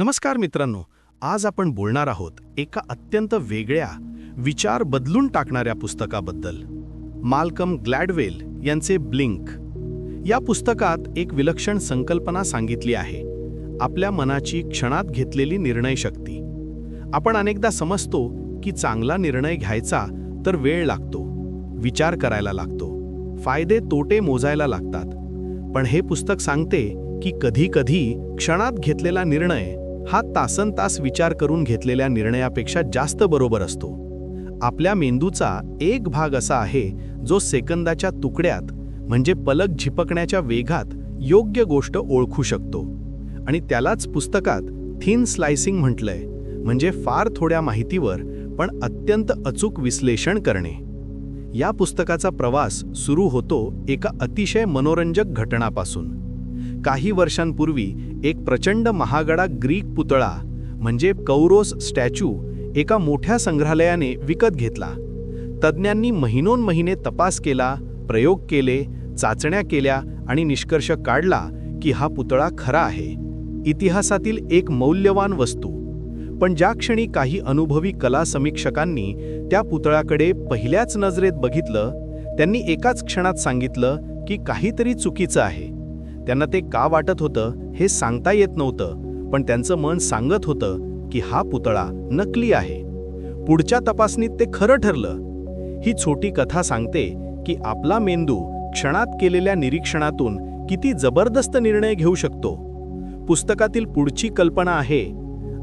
नमस्कार मित्रांनो आज आपण बोलणार आहोत एका अत्यंत वेगळ्या विचार बदलून टाकणाऱ्या पुस्तकाबद्दल. माल्कम ग्लॅडवेल यांचे ब्लिंक. या पुस्तकात एक विलक्षण संकल्पना सांगितली आहे आपल्या मनाची क्षणात घेतलेली निर्णय शक्ती. आपण अनेकदा समजतो की चांगला निर्णय घ्यायचा तर वेळ लागतो विचार करायला लागतो फायदे तोटे मोजायला लागतात. पण हे पुस्तक सांगते की कधी कधी क्षणात घेतलेला निर्णय हा तासन तास विचार करून घेतलेल्या निर्णयापेक्षा जास्त बरोबर असतो. आपल्या मेंदूचा एक भाग असा आहे जो सेकंदाच्या तुकड्यात म्हणजे पलक झिपकण्याच्या वेगात योग्य गोष्ट ओळखू शकतो. आणि त्यालाच पुस्तकात थिन स्लायसिंग म्हटलंय म्हणजे फार थोड्या माहितीवर पण अत्यंत अचूक विश्लेषण करणे. या पुस्तकाचा प्रवास सुरू होतो एका अतिशय मनोरंजक घटनापासून. काही वर्षांपूर्वी एक प्रचंड महागडा ग्रीक पुतळा म्हणजे कौरोस स्टॅच्यू एका मोठ्या संग्रहालयाने विकत घेतला. तज्ज्ञांनी महिनोन महिने तपास केला प्रयोग केले चाचण्या केल्या आणि निष्कर्ष काढला की हा पुतळा खरा आहे. इतिहासातील एक मौल्यवान वस्तू. पण ज्या क्षणी काही अनुभवी कला समीक्षकांनी त्या पुतळ्याकडे पहिल्याच नजरेत बघितलं त्यांनी एकाच क्षणात सांगितलं की काहीतरी चुकीचं आहे. त्यांना ते का वाटत होतं हे सांगता येत नव्हतं पण त्यांचं मन सांगत होतं की हा पुतळा नकली आहे. पुढच्या तपासणीत ते खरं ठरलं. ही छोटी कथा सांगते की आपला मेंदू क्षणात केलेल्या निरीक्षणातून किती जबरदस्त निर्णय घेऊ शकतो. पुस्तकातील पुढची कल्पना आहे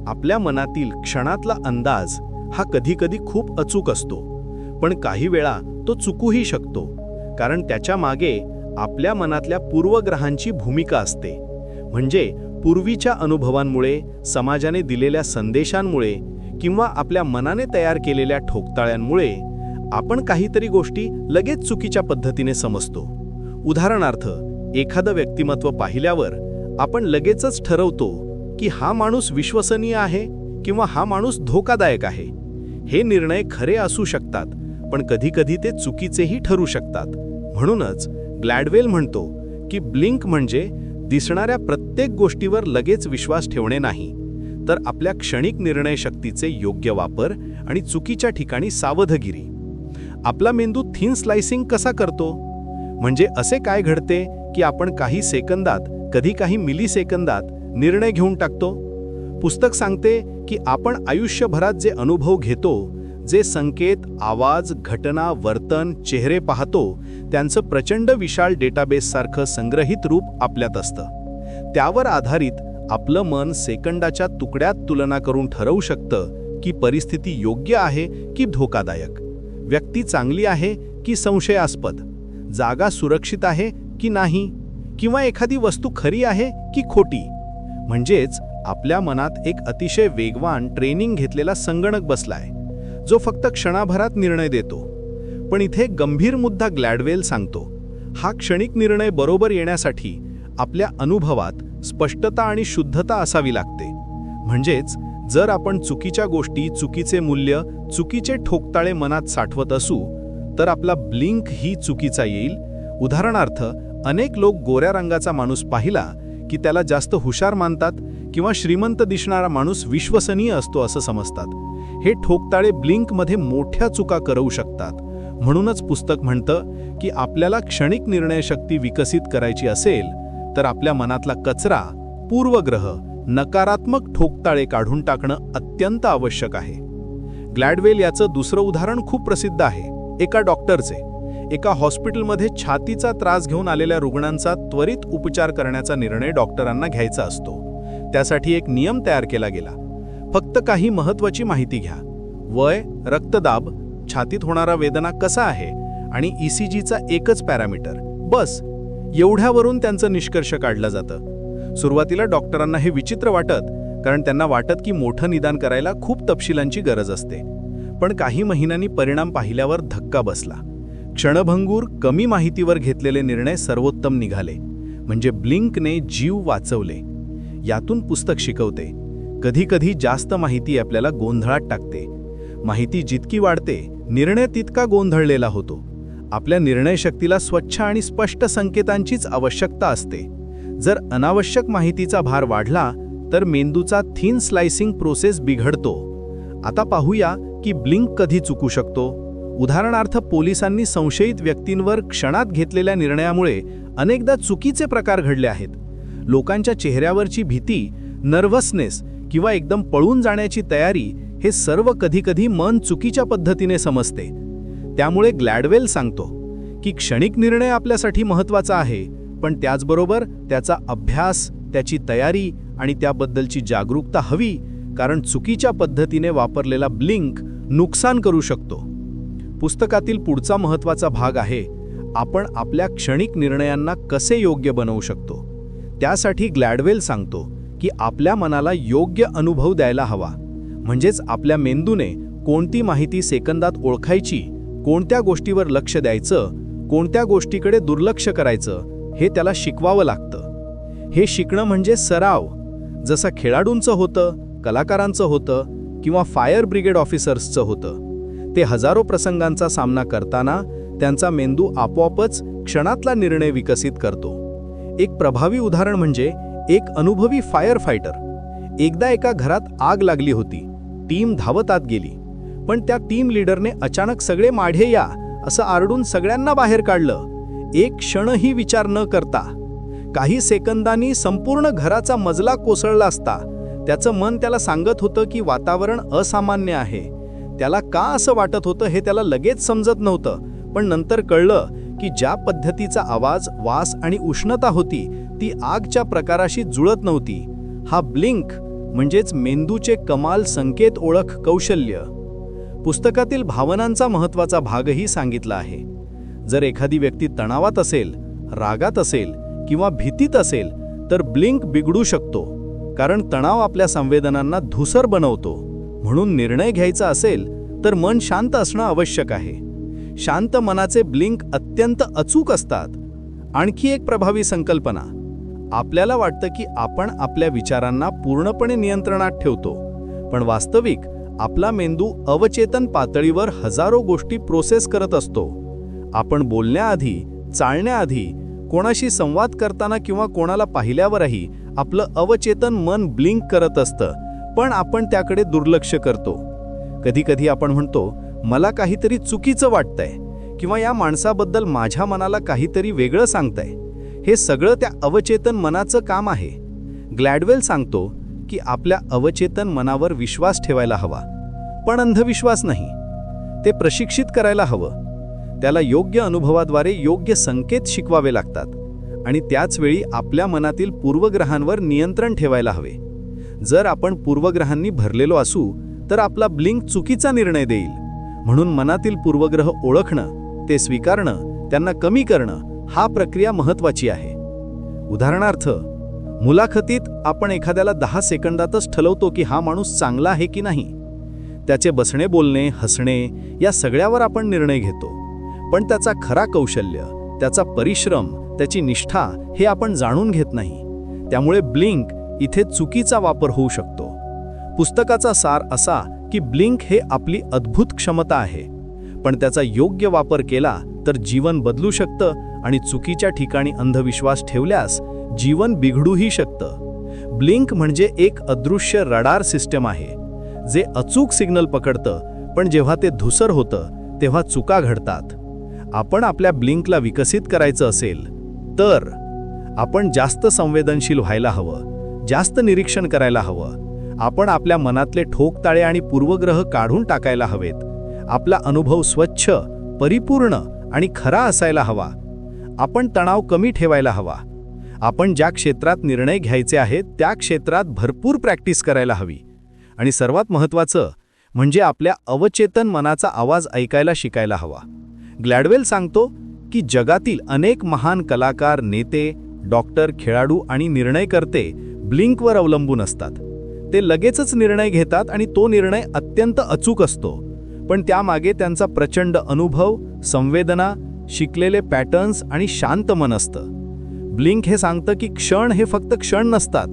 आपल्या मनातील क्षणातला अंदाज हा कधीकधी खूप अचूक असतो पण काही वेळा तो चुकूही शकतो कारण त्याच्यामागे आपल्या मनातल्या पूर्वग्रहांची भूमिका असते. म्हणजे पूर्वीच्या अनुभवांमुळे समाजाने दिलेल्या संदेशांमुळे किंवा आपल्या मनाने तयार केलेल्या ठोकताळ्यांमुळे आपण काहीतरी गोष्टी लगेच चुकीच्या पद्धतीने समजतो. उदाहरणार्थ एखादं व्यक्तिमत्व पाहिल्यावर आपण लगेचच ठरवतो की हा माणूस विश्वसनीय आहे किंवा हा माणूस धोकादायक आहे. हे निर्णय खरे असू शकतात पण कधीकधी ते चुकीचेही ठरू शकतात. म्हणूनच ग्लॅडवेल म्हणतो की ब्लिंक म्हणजे दिसणाऱ्या प्रत्येक गोष्टीवर लगेच विश्वास ठेवणे नाही तर आपल्या क्षणिक निर्णय शक्तीचे योग्य वापर आणि चुकीच्या ठिकाणी सावधगिरी. आपला मेंदू थिन स्लायसिंग कसा करतो? म्हणजे असे काय घडते की आपण काही सेकंदात कधी काही मिली सेकंदात निर्णय घेऊन टाकतो? पुस्तक सांगते की आपण आयुष्यभरात जे अनुभव घेतो जे संकेत आवाज घटना वर्तन चेहरे पाहतो त्यांचं प्रचंड विशाल डेटाबेससारखं संग्रहित रूप आपल्यात असतं. त्यावर आधारित आपलं मन सेकंदाच्या तुकड्यात तुलना करून ठरवू शकतं की परिस्थिती योग्य आहे की धोकादायक. व्यक्ती चांगली आहे की संशयास्पद. जागा सुरक्षित आहे की नाही? किंवा एखादी वस्तू खरी आहे की खोटी? म्हणजेच आपल्या मनात एक अतिशय वेगवान ट्रेनिंग घेतलेला संगणक बसलाय जो फक्त क्षणाभरात निर्णय देतो. पण इथे गंभीर मुद्दा ग्लॅडवेल सांगतो. हा क्षणिक निर्णय बरोबर येण्यासाठी आपल्या अनुभवात स्पष्टता आणि शुद्धता असावी लागते. म्हणजेच जर आपण चुकीच्या गोष्टी चुकीचे मूल्य चुकीचे ठोकताळे मनात साठवत असू तर आपला ब्लिंक ही चुकीचा येईल. उदाहरणार्थ अनेक लोक गोऱ्या रंगाचा माणूस पाहिला की त्याला जास्त हुशार मानतात किंवा श्रीमंत दिसणारा माणूस विश्वसनीय असतो असं समजतात. हे ठोकताळे ब्लिंकमध्ये मोठ्या चुका करवू शकतात. म्हणूनच पुस्तक म्हणतं की आपल्याला क्षणिक निर्णयशक्ती विकसित करायची असेल तर आपल्या मनातला कचरा पूर्वग्रह नकारात्मक ठोकताळे काढून टाकणं अत्यंत आवश्यक आहे. ग्लॅडवेल याचं दुसरं उदाहरण खूप प्रसिद्ध आहे एका डॉक्टरचे. एका हॉस्पिटलमध्ये छातीचा त्रास घेऊन आलेल्या रुग्णांचा त्वरित उपचार करण्याचा निर्णय डॉक्टरांना घ्यायचा असतो. त्यासाठी एक नियम तयार केला गेला. फक्त काही महत्वाची माहिती घ्या. वय रक्तदाब छातीत होणारा वेदना कसा आहे आणि ई सी जीचा एकच पॅरामीटर? बस. एवढ्यावरून त्यांचं निष्कर्ष काढलं जातं. सुरुवातीला डॉक्टरांना हे विचित्र वाटत कारण त्यांना वाटत की मोठं निदान करायला खूप तपशिलांची गरज असते. पण काही महिन्यांनी परिणाम पाहिल्यावर धक्का बसला. क्षणभंगूर कमी माहितीवर घेतलेले निर्णय सर्वोत्तम निघाले. म्हणजे ब्लिंकने जीव वाचवले. यातून पुस्तक शिकवते. कधीकधी जास्त माहिती आपल्याला गोंधळात टाकते. माहिती जितकी वाढते निर्णय तितका गोंधळलेला होतो. आपल्या निर्णयशक्तीला स्वच्छ आणि स्पष्ट संकेतांचीच आवश्यकता असते. जर अनावश्यक माहितीचा भार वाढला तर मेंदूचा थिन स्लायसिंग प्रोसेस बिघडतो. आता पाहूया की ब्लिंक कधी चुकू शकतो. उदाहरणार्थ पोलिसांनी संशयित व्यक्तींवर क्षणात घेतलेल्या निर्णयामुळे अनेकदा चुकीचे प्रकार घडले आहेत. लोकांच्या चेहऱ्यावरची भीती नर्व्हसनेस किंवा एकदम पळून जाण्याची तयारी हे सर्व कधीकधी मन चुकीच्या पद्धतीने समजते. त्यामुळे ग्लॅडवेल सांगतो की क्षणिक निर्णय आपल्यासाठी महत्त्वाचा आहे पण त्याचबरोबर त्याचा अभ्यास त्याची तयारी आणि त्याबद्दलची जागरूकता हवी कारण चुकीच्या पद्धतीने वापरलेला ब्लिंक नुकसान करू शकतो. पुस्तकातील पुढचा महत्त्वाचा भाग आहे आपण आपल्या क्षणिक निर्णयांना कसे योग्य बनवू शकतो. त्यासाठी ग्लॅडवेल सांगतो की आपल्या मनाला योग्य अनुभव द्यायला हवा. म्हणजेच आपल्या मेंदूने कोणती माहिती सेकंदात ओळखायची कोणत्या गोष्टीवर लक्ष द्यायचं कोणत्या गोष्टीकडे दुर्लक्ष करायचं हे त्याला शिकवावं लागतं. हे शिकणं म्हणजे सराव. जसं खेळाडूंचं होतं कलाकारांचं होतं किंवा फायर ब्रिगेड ऑफिसर्सचं होतं. ते हजारो प्रसंगांचा सामना करताना त्यांचा मेंदू आपोआपच क्षणातला निर्णय विकसित करतो. एक प्रभावी उदाहरण म्हणजे एक अनुभवी फायर फायटर एकदा एका घरात आग लागली होती. टीम धावत आत गेली. पण त्या टीम लीडरने अचानक सगळे माढे या असं आरडून सगळ्यांना बाहेर काढलं. एक क्षणही विचार न करता. काही सेकंदांनी संपूर्ण घराचा मजला कोसळला असता. त्याचं मन त्याला सांगत होतं की वातावरण असामान्य आहे. त्याला का असं वाटत होतं हे त्याला लगेच समजत नव्हतं. पण नंतर कळलं की ज्या पद्धतीचा आवाज वास आणि उष्णता होती ती आगच्या प्रकाराशी जुळत नव्हती. हा ब्लिंक म्हणजेच मेंदूचे कमाल संकेत ओळख कौशल्य. पुस्तकातील भावनांचा महत्त्वाचा भागही सांगितला आहे. जर एखादी व्यक्ती तणावात असेल रागात असेल किंवा भीतीत असेल तर ब्लिंक बिघडू शकतो. कारण तणाव आपल्या संवेदनांना धुसर बनवतो. म्हणून निर्णय घ्यायचा असेल तर मन शांत असणं आवश्यक आहे. शांत मनाचे ब्लिंक अत्यंत अचूक असतात. आणखी एक प्रभावी संकल्पना आपल्याला वाटतं की आपण आपल्या विचारांना पूर्णपणे नियंत्रणात ठेवतो. पण वास्तविक आपला मेंदू अवचेतन पातळीवर हजारो गोष्टी प्रोसेस करत असतो. आपण बोलण्याआधी चालण्याआधी कोणाशी संवाद करताना किंवा कोणाला पाहिल्यावरही आपलं अवचेतन मन ब्लिंक करत असतं पण आपण त्याकडे दुर्लक्ष करतो. कधीकधी आपण म्हणतो मला काहीतरी चुकीचं वाटतंय किंवा या माणसाबद्दल माझ्या मनाला काहीतरी वेगळं सांगताय हे सगळं त्या अवचेतन मनाचं काम आहे. ग्लॅडवेल सांगतो की आपल्या अवचेतन मनावर विश्वास ठेवायला हवा. पण अंधविश्वास नाही. ते प्रशिक्षित करायला हवं. त्याला योग्य अनुभवाद्वारे योग्य संकेत शिकवावे लागतात आणि त्याचवेळी आपल्या मनातील पूर्वग्रहांवर नियंत्रण ठेवायला हवे. जर आपण पूर्वग्रहांनी भरलेलो असू तर आपला ब्लिंक चुकीचा निर्णय देईल. म्हणून मनातील पूर्वग्रह ओळखणं ते स्वीकारणं त्यांना कमी करणं हा प्रक्रिया महत्वाची आहे. उदाहरणार्थ मुलाखतीत आपण एखाद्याला दहा सेकंदातच ठरवतो की हा माणूस चांगला आहे की नाही. त्याचे बसणे बोलणे हसणे या सगळ्यावर आपण निर्णय घेतो. पण त्याचा खरा कौशल्य त्याचा परिश्रम त्याची निष्ठा हे आपण जाणून घेत नाही. त्यामुळे ब्लिंक इथे चुकीचा वापर होऊ शकतो. पुस्तकाचा सार असा की ब्लिंक हे आपली अद्भुत क्षमता आहे. पण त्याचा योग्य वापर केला तर जीवन बदलू शकतं आणि चुकीच्या ठिकाणी अंधविश्वास ठेवल्यास जीवन बिघडूही शकतं. ब्लिंक म्हणजे एक अदृश्य रडार सिस्टम आहे जे अचूक सिग्नल पकडतं पण जेव्हा ते धुसर होतं तेव्हा चुका घडतात. आपण आपल्या ब्लिंकला विकसित करायचं असेल तर आपण जास्त संवेदनशील व्हायला हवं जास्त निरीक्षण करायला हवं. आपण आपल्या मनातले ठोकताळे आणि पूर्वग्रह काढून टाकायला हवेत. आपला अनुभव स्वच्छ परिपूर्ण आणि खरा असायला हवा. आपण तणाव कमी ठेवायला हवा. आपण ज्या क्षेत्रात निर्णय घ्यायचे आहेत त्या क्षेत्रात भरपूर प्रॅक्टिस करायला हवी. आणि सर्वात महत्त्वाचं म्हणजे आपल्या अवचेतन मनाचा आवाज ऐकायला शिकायला हवा. ग्लॅडवेल सांगतो की जगातील अनेक महान कलाकार नेते डॉक्टर खेळाडू आणि निर्णयकर्ते ब्लिंकवर अवलंबून असतात. ते लगेचच निर्णय घेतात आणि तो निर्णय अत्यंत अचूक असतो. पण त्यामागे त्यांचा प्रचंड अनुभव संवेदना शिकलेले पॅटर्न्स आणि शांत मन असतं. ब्लिंक हे सांगतं की क्षण हे फक्त क्षण नसतात.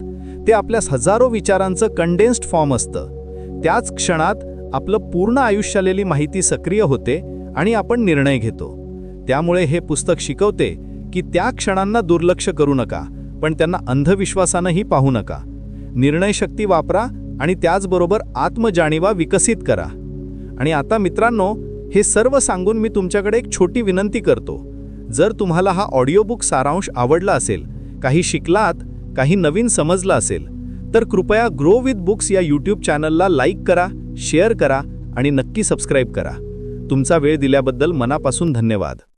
ते आपल्या हजारो विचारांचं कंडेन्स्ड फॉर्म असतं. त्याच क्षणात आपलं पूर्ण आयुष्यालेली माहिती सक्रिय होते आणि आपण निर्णय घेतो. त्यामुळे हे पुस्तक शिकवते की त्या क्षणांना दुर्लक्ष करू नका पण त्यांना अंधविश्वासानंही पाहू नका. निर्णयशक्ती वापरा आणि त्याचबरोबर आत्मजाणीवा विकसित करा. आणि आता मित्रांनो हे सर्व सांगून मी तुमच्याकडे एक छोटी विनंती करतो. जर तुम्हाला हा ऑडिओबुक सारांश आवडला असेल काही शिकलात काही नवीन समजलं असेल तर कृपया ग्रो विथ बुक्स या यूट्यूब चॅनलला लाईक करा शेअर करा आणि नक्की सबस्क्राईब करा. तुमचा वेळ दिल्याबद्दल मनापासून धन्यवाद.